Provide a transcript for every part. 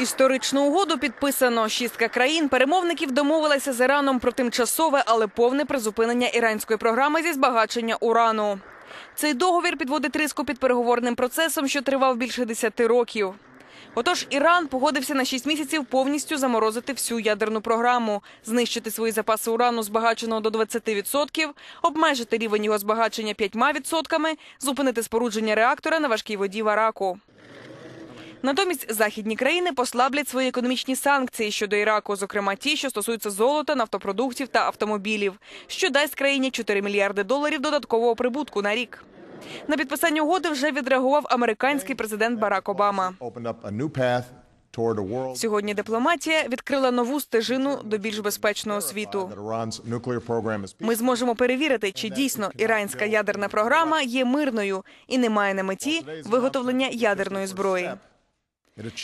Історичну угоду підписано. Шістка країн перемовників домовилися з Іраном про тимчасове, але повне призупинення іранської програми зі збагачення урану. Цей договір підводить риску під переговорним процесом, що тривав більше 10 років. Отож, Іран погодився на 6 місяців повністю заморозити всю ядерну програму, знищити свої запаси урану, збагаченого до 20%, обмежити рівень його збагачення 5%, зупинити спорудження реактора на важкій воді в Араку. Натомість західні країни послаблять свої економічні санкції щодо Іраку, зокрема ті, що стосуються золота, нафтопродуктів та автомобілів, що дасть країні 4 мільярди доларів додаткового прибутку на рік. На підписання угоди вже відреагував американський президент Барак Обама. Сьогодні дипломатія відкрила нову стежину до більш безпечного світу. Ми зможемо перевірити, чи дійсно іранська ядерна програма є мирною і не має на меті виготовлення ядерної зброї.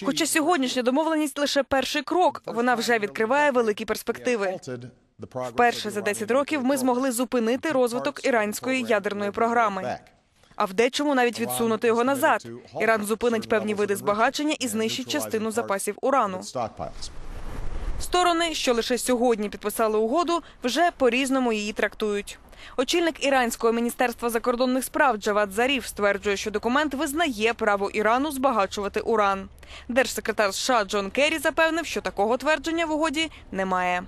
Хоча сьогоднішня домовленість лише перший крок, вона вже відкриває великі перспективи. Вперше за the 10 років ми змогли зупинити розвиток іранської ядерної програми. А в дечому навіть відсунути його назад. Іран зупинить певні види збагачення і знищить частину запасів урану. Сторони, що лише сьогодні підписали угоду, вже по-різному її трактують. Очільник іранського міністерства закордонних справ Джавад Зарів стверджує, що документ визнає право Ірану збагачувати уран. Держсекретар США Джон Керрі запевнив, що такого твердження в угоді немає.